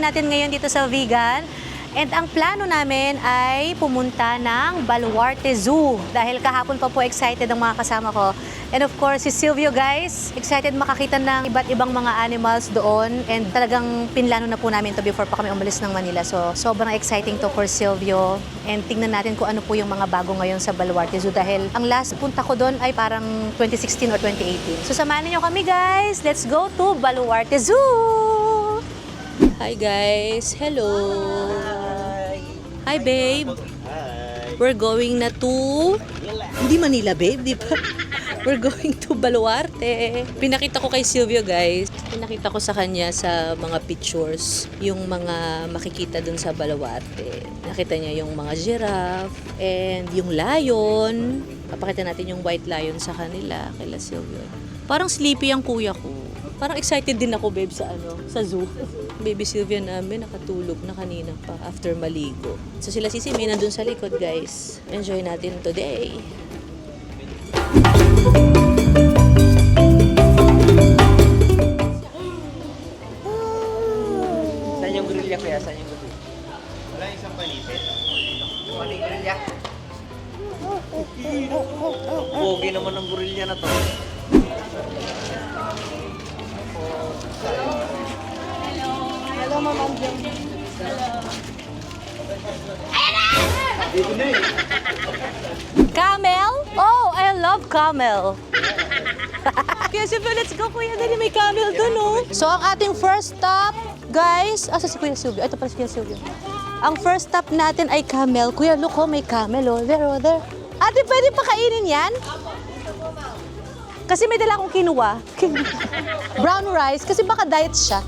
natin ngayon dito sa Vegan. And ang plano namin ay pumunta ng Baluarte Zoo. Dahil kahapon pa po excited ang mga kasama ko. And of course, si Silvio guys, excited makakita ng iba't ibang mga animals doon. And talagang pinlano na po namin to before pa kami umalis ng Manila. So sobrang exciting to for Silvio. And tingnan natin kung ano po yung mga bago ngayon sa Baluarte Zoo. Dahil ang last punta ko doon ay parang 2016 or 2018. So samahan niyo kami guys. Let's go to Baluarte Zoo! Hi guys! Hello! Hi babe! We're going na to... Hindi Manila babe, di ba? We're going to Baluarte. Pinakita ko kay Silvio guys. Pinakita ko sa kanya sa mga pictures yung mga makikita dun sa Baluarte. Nakita niya yung mga giraffe and yung lion. Papakita natin yung white lion sa kanila, kay Silvio. Parang sleepy ang kuya ko. Parang excited din ako, babe, sa ano, sa zoo. Baby Sylvia namin nakatulog na kanina pa after maligo. So sila sisi may nandun sa likod, guys. Enjoy natin today. Saan yung grilya kaya? Saan yung grilya? Wala isang palipit. Ano yung grilya? Pogi naman ng grilya na to. Camel? Oh, I love camel. Kaya Silvio, let's go kuya. Dali may camel dun, oh. So, ang ating first stop, guys, asa si Kuya Silvio? Ito pala si Kuya Silvio. Ang first stop natin ay camel. Kuya, look, oh, may camel, oh. There, oh, there. Ate, pwede pa kainin yan? Kasi may dala akong kinuha. Brown rice, kasi baka diet siya.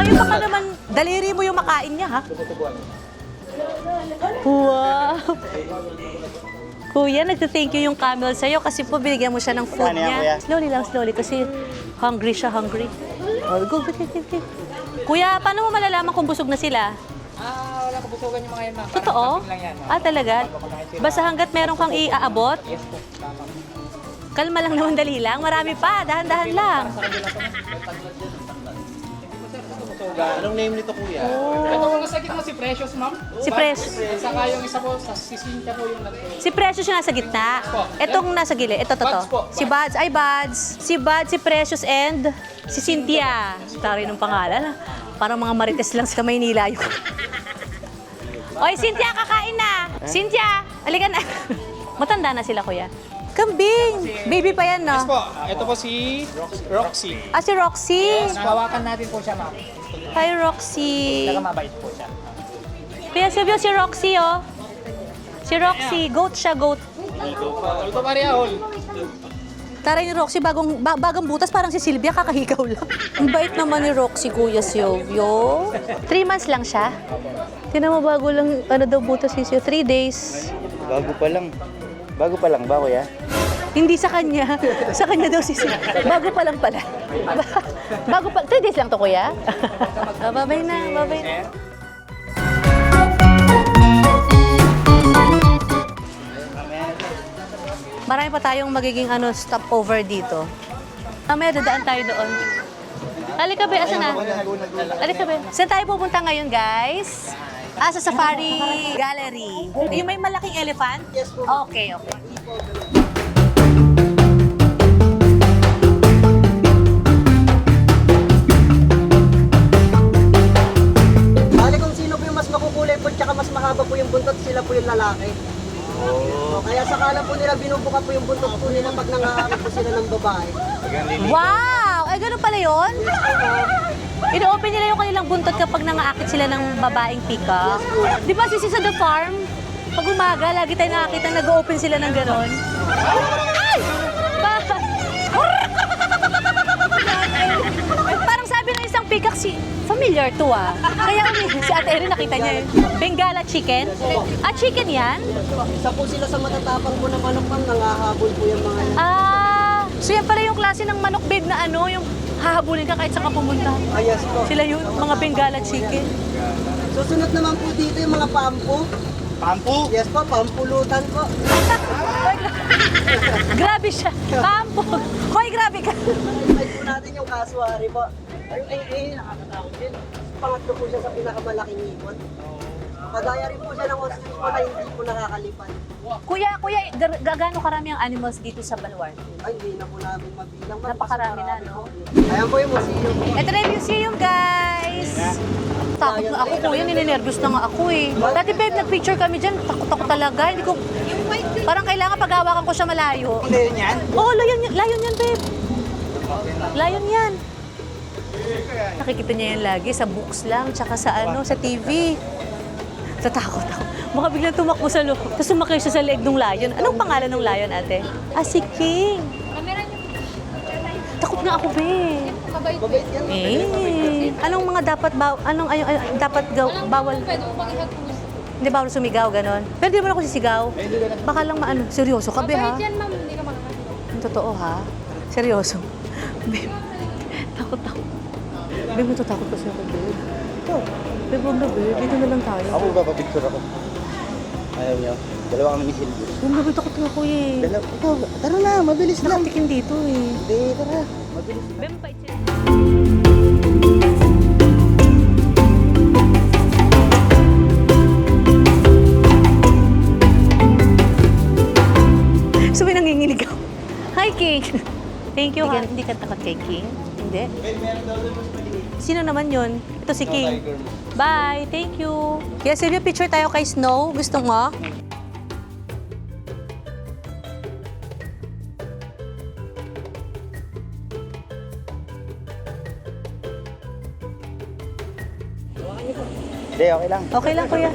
Ayun baka naman, daliri mo yung makain niya, ha? Wow! Kuya, nagte-thank you yung camel sa'yo kasi po binigyan mo siya ng food Ano yan, niya. kuya? Slowly lang, slowly kasi hungry siya, hungry. Oh, go, go, go, go, go. Kuya, paano mo malalaman kung busog na sila? Ah, wala kabusugan yung mga yan, ma'am. Totoo? Parang lang yan, ma'am. Ah, talaga? Basta hanggat meron kang iaabot? Yes po, tama. Kalma lang naman, dali lang. Marami pa, dahan-dahan lang. Anong name nito kuya? Ito po nasa gitna si Precious, ma'am. Si Precious. Saka yung isa po, sa si Cynthia po yung nandun. Si Precious yung nasa gitna. Etong nasa gilid. Ito, to, to. Buds po, Si Buds. Ay, Buds. Si Buds, si Precious, and si Cynthia. Tari ng pangalan. ah. Parang mga marites lang sa Maynila yun. Oy, Cynthia, kakain na. Cynthia, halika na. Matanda na sila, kuya. Kambing. Baby pa yan, Yes no? po, ito po si Roxy. Ah, si Roxy. Hawakan natin po siya, ma'am. Hi, Roxy. Saka mabait po siya. Kuya Silvio, si Roxy, oh. Si Roxy, goat siya, goat. Ito Maria Hall. Taray ni Roxy, bagong, ba- bagang butas, parang si Sylvia, kakahigaw lang. Ang bait naman ni Roxy, Kuya Silvio. Three months lang siya. Tinan mo, bago lang, ano daw butas si Silvio. Three days. Bago pa lang. Bago pa lang ba kuya? Hindi sa kanya. Sa kanya daw si Silvio. Bago pa lang pala. Ba- bago pa, three days lang to, Kuya. Ah, babay na, babay na. Marami pa tayong magiging ano, stopover dito. Mamaya dadaan tayo doon. Halika ba, asa na? Halika ba? Saan tayo pupunta ngayon, guys? Ah, sa Safari Gallery. Yung may malaking elephant? Yes po. Okay, okay. Bale kung sino po yung mas makukulay po tsaka mas mahaba po yung buntot, sila po yung lalaki. Oh. Kaya sakala po nila binubuka po yung buntot po nila pag nangaakit po sila ng babae. Wow! Ay, ganun pala yun? Ino-open nila yung kanilang buntot kapag nangaakit sila ng babaeng peacock. Di ba, sisi sa the farm? Pag umaga, lagi tayo nakakita nag-open sila ng ganon. Ay! Ba- Parang sabi ng isang peacock, si familiar to ah. Kaya umi- si Ate Erin nakita niya yun. Bengala chicken? Ah, chicken yan? Isa po sila sa matatapang po na manok ma'am, nangahabol po yung mga Ah, so yan pala yung klase ng manok babe na ano, yung hahabulin ka kahit saan ka pumunta. ayas po. Sila yun, mga Bengala chicken. Susunod naman po dito yung mga pampo. Pampu! Yes po, pampulutan po. Grabe siya. Kampo. Hoy, grabe ka. natin yung kasuari po. Ay, ay, ay, nakakatakot din. Pangatlo po siya sa pinakamalaking ibon. Kagaya rin po siya ng ostrich po na hindi po nakakalipan. Kuya, kuya, gar- gaano karami ang animals dito sa Baluarte? Ay, hindi na po namin mabilang. Mas Napakarami na, marami no? po. Ayan po yung museum po. Ito na yung museum, guys! Takot na ako, kuya. Ninenervous na nga ako eh. Dati, babe, nag-picture kami dyan. Takot ako talaga. Hindi ko... Parang kailangan pag-hawakan ko siya malayo. Hindi yun yan. Oo, lion yan, lion yan, babe. Lion yan. Nakikita niya yan lagi sa books lang, tsaka sa ano, sa TV. Tatakot ako. Baka biglang tumakbo sa loob. Tapos sumakay siya sa leg ng lion. Anong pangalan ng lion, ate? Ah, si King. Takot nga ako, babe. Mabait yan. Eh, anong mga dapat baw anong ay, ay- dapat gaw, bawal? Pwede mo pang ihag puso. Hindi bawal sumigaw ganon. Pero di mo ako sisigaw. Baka lang maano, seryoso ka be ha? Mabait yan, ma'am. Hindi ka Totoo ha? Seryoso. Babe, takot ako. Babe, matatakot kasi ako, babe. Oh, babe, huwag na, babe. Dito na lang tayo. Ako ba papicture ako? Ayaw niyo. Dalawa kami ni Silvio. Huwag na, babe, takot nga ako eh. Dalawa. Ikaw, tara na, mabilis lang. Nakatikim dito eh. Hindi, tara. Mabilis. Babe, mabait siya. So, may nanginginig ako. Hi, King! Thank you, ha? Hindi ka takot kay King? Hindi? Sino naman yon? Ito si King. Bye! Thank you! Kaya Silvia, picture tayo kay Snow. Gusto mo? Hindi, okay lang. Okay lang, kuya.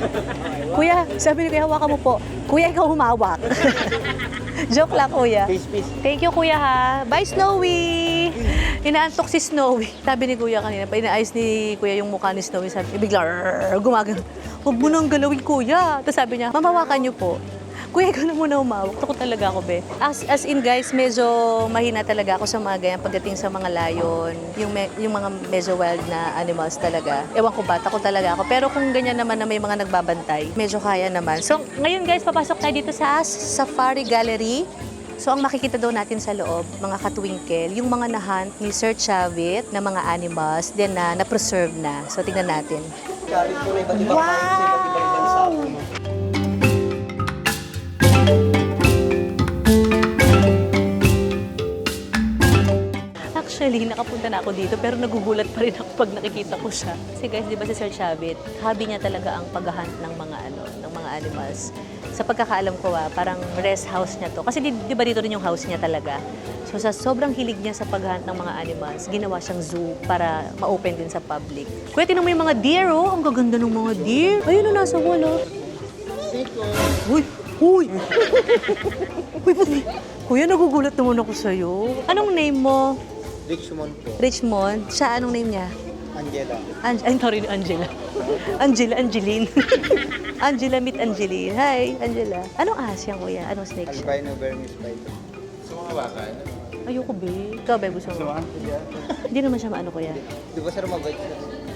Kuya, sabi ni kuya, hawakan mo po. Kuya, ikaw humawak. Joke lang, kuya. Peace, peace. Thank you, kuya, ha. Bye, Snowy! Inaantok si Snowy. Sabi ni kuya kanina, pa inaayos ni kuya yung mukha ni Snowy. Sabi, bigla, "Rrrr," gumagano. Huwag mo nang galawin, kuya. Tapos sabi niya, mamawakan niyo po. Kuya, ikaw na muna umawak. Takot talaga ako, be. As, as in, guys, medyo mahina talaga ako sa mga ganyan pagdating sa mga lion. Yung, me- yung mga medyo wild na animals talaga. Ewan ko ba, takot talaga ako. Pero kung ganyan naman na may mga nagbabantay, medyo kaya naman. So, ngayon, guys, papasok tayo dito sa Safari Gallery. So, ang makikita daw natin sa loob, mga katwinkle, yung mga nahunt ni Sir Chavit na mga animals, then na na-preserve na. So, tingnan natin. Wow! Actually, nakapunta na ako dito pero nagugulat pa rin ako pag nakikita ko siya. Kasi guys, di ba si Sir Chavit, hobby niya talaga ang paghahunt ng mga ano, ng mga animals. Sa pagkakaalam ko ah, parang rest house niya to. Kasi di, di ba dito rin yung house niya talaga. So sa sobrang hilig niya sa paghahunt ng mga animals, ginawa siyang zoo para ma-open din sa public. Kuya, tinan mo yung mga deer, oh. Ang gaganda ng mga deer. Ayun na, nasa wall, oh. Uy! Uy! Uy, may- Kuya, nagugulat naman ako sa'yo. Anong name mo? Richmond po. Richmond. Siya, anong name niya? Angela. An Ay, sorry, Angela. Angela, Angeline. Angela, meet Angeline. Hi, Angela. Anong ahas yan, kuya? Anong snake siya? Albino Burmese Python. Ayoko, be. Ikaw, be, gusto mo? Hindi naman siya maano, kuya. Di ba sir mabait siya?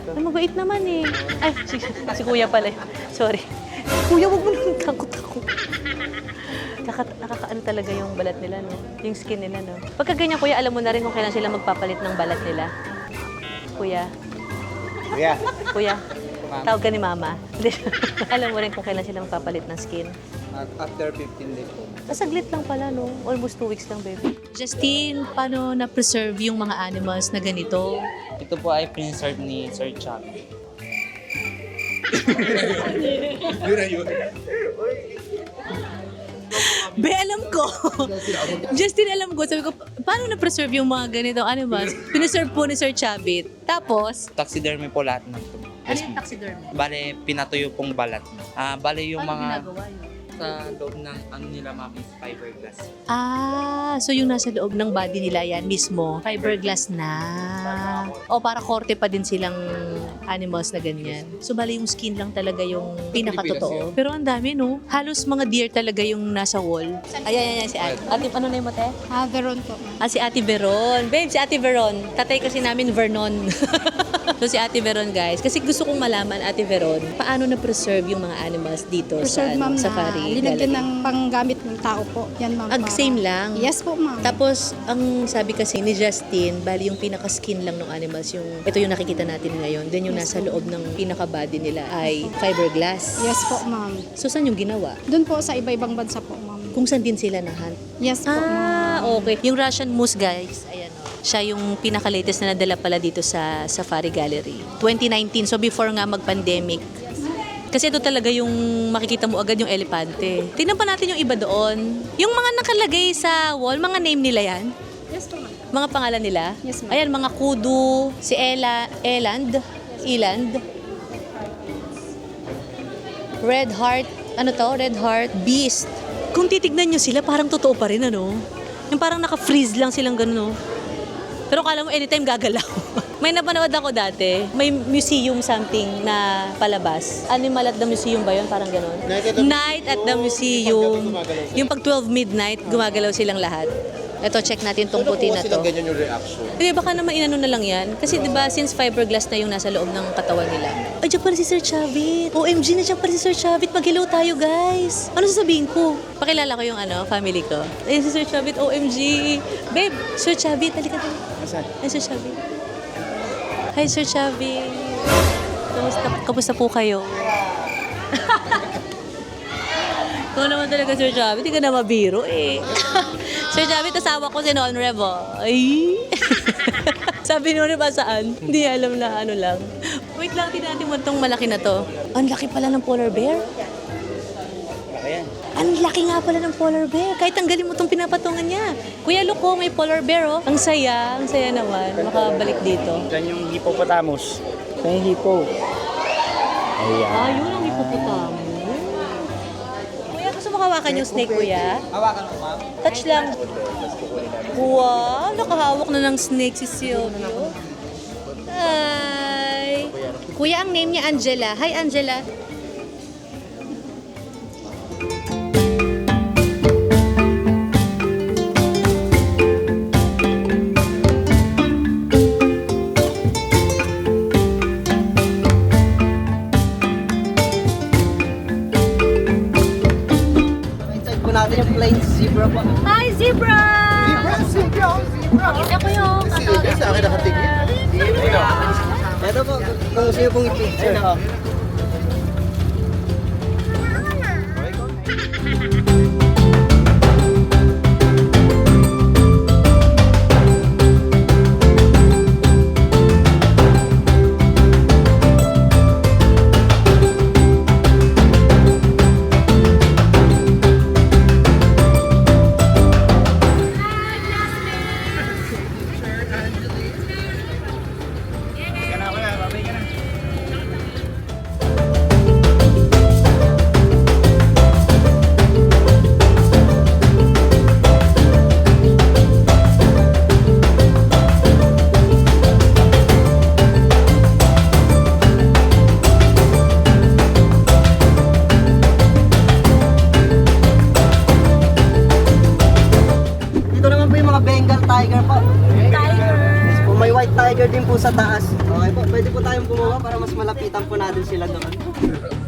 Ay, mabait naman eh. Ay, si, si kuya pala. eh. Sorry. Kuya, wag mo nang takot ako. Nakaka, nakakaano talaga yung balat nila, no? Yung skin nila, no? Pagka ganyan, kuya, alam mo na rin kung kailan sila magpapalit ng balat nila. Kuya, Kuya. kuya, tawag ka ni mama. Alam mo rin kung kailan sila magpapalit ng skin. At after 15 days po. Masaglit lang pala, no? Almost two weeks lang, baby. Justine, paano na-preserve yung mga animals na ganito? Ito po ay preserve ni Sir Chuck. Be, alam ko. Justine, alam ko. Sabi ko, paano na-preserve yung mga ganitong animals? Pineserve po ni Sir Chabit. Tapos, Taxidermy po lahat ng ito. Ano yung taxidermy? Bale, pinatuyo pong balat. Ah, bale yung Paano mga ginagawa yun? sa loob ng ano nila mami is fiberglass. Ah, so yung nasa loob ng body nila yan mismo, fiberglass na. O para korte pa din silang animals na ganyan. So bali yung skin lang talaga yung pinakatotoo. Pero ang dami no, halos mga deer talaga yung nasa wall. Ayan, ayan, ayan si Ate. Ate, ano na yung mo, te? Ah, Veron po. Ah, si Ate Veron. Babe, si Ate Veron. Tatay kasi namin Vernon. So si Ate Veron guys, kasi gusto kong malaman Ate Veron, paano na-preserve yung mga animals dito Preserve sa ma'am ano, na safari linagyan gallery? ng panggamit ng tao po. Yan ma'am. Ag para- same lang? Yes po ma'am. Tapos, ang sabi kasi ni Justin, bali yung pinaka-skin lang ng animals, yung, ito yung nakikita natin ngayon, then yung nasa loob ng pinaka-body nila ay fiberglass. yes po ma'am. So, saan yung ginawa? Doon po sa iba-ibang bansa po ma'am. Kung saan din sila na-hunt? Yes po ma'am. Ah, okay. Yung Russian moose, guys, ayan o. Siya yung pinaka-latest na nadala pala dito sa Safari Gallery. 2019, so before nga mag-pandemic. Kasi ito talaga yung makikita mo agad yung elepante. Tingnan pa natin yung iba doon. Yung mga nakalagay sa wall, mga name nila yan? Yes po ma'am. Mga pangalan nila? Yes, ma'am. Ayan, mga kudu, si Ella, Eland, Eland. Red Heart, ano to? Red Heart, Beast. Kung titignan nyo sila, parang totoo pa rin, ano? Yung parang naka-freeze lang silang gano'n, no? Pero kala mo anytime gagalaw. May napanood ako dati, may museum something na palabas. Animal at the Museum ba yun? Parang gano'n. Night at the Museum. Yung pag 12 midnight, gumagalaw silang lahat. Ito, check natin tong puti na to. ganyan yung reaction. Hindi, baka naman inano na lang yan. Kasi di ba since fiberglass na yung nasa loob ng katawan nila. Ay, dyan pala si Sir Chavit. OMG, na dyan pala si Sir Chavit. Mag-hello tayo, guys. Ano sasabihin ko? Pakilala ko yung ano, family ko. Ayun si Sir Chavit, OMG. Babe, Sir Chavit, halika tayo. Asan? Ay, Sir Chavit. Hi, Sir Chavit. Kamusta, kamusta po kayo? Ikaw naman talaga, Sir Chavit. Hindi ka na mabiro eh. Sir Chavit, asawa ko si Honorable. Ay! Sabi ni Honorable saan? Hindi alam na ano lang. Wait lang, tingnan natin mo itong malaki na to. Ang laki pala ng polar bear. Ayan. Ang laki nga pala ng polar bear. Kahit tanggalin mo itong pinapatungan niya. Kuya, look ko, may polar bear oh. Ang saya, ang saya naman. Makabalik dito. Yan yung hippopotamus. Yan yung hippo. Ayan. Ah, yun ang hippopotamus. Mo hawakan yung snake, kuya? Hawakan mo, ma'am. Touch lang. Wow, nakahawak na ng snake si Silvio. Hi. Kuya, ang name niya Angela. Hi, Angela. Zebra po. Hi, Zebra! Zebra, Zebra, Ito ko yung... Sa akin nakatingin. Ito po, kung nyo pong i-picture. Sila doon.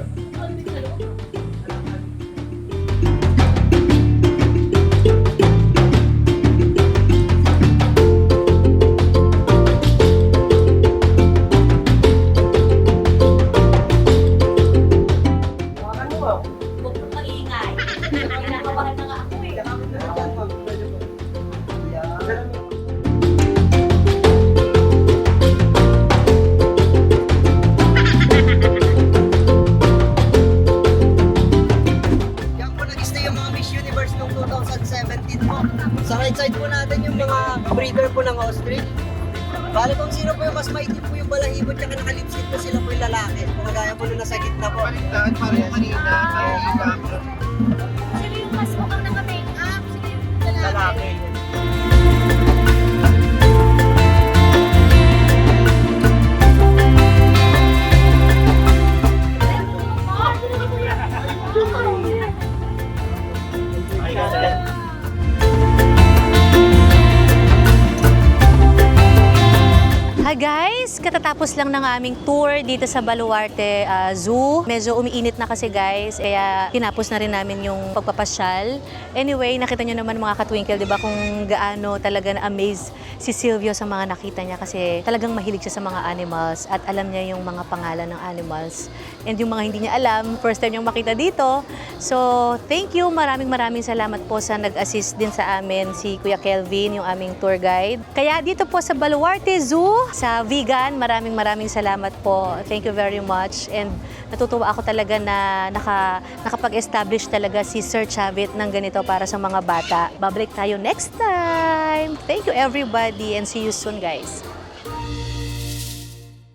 Guys, katatapos lang ng aming tour dito sa Baluarte ah, Zoo. Medyo umiinit na kasi guys, kaya tinapos na rin namin yung pagpapasyal. Anyway, nakita nyo naman mga katwinkle, di ba, kung gaano talaga na-amaze si Silvio sa mga nakita niya kasi talagang mahilig siya sa mga animals at alam niya yung mga pangalan ng animals. And yung mga hindi niya alam, first time niyang makita dito. So, thank you. Maraming maraming salamat po sa nag-assist din sa amin si Kuya Kelvin, yung aming tour guide. Kaya dito po sa Baluarte Zoo, sa vegan, maraming maraming salamat po. Thank you very much. And natutuwa ako talaga na naka, nakapag-establish talaga si Sir Chavit ng ganito para sa mga bata. Babalik tayo next time. Thank you everybody and see you soon guys.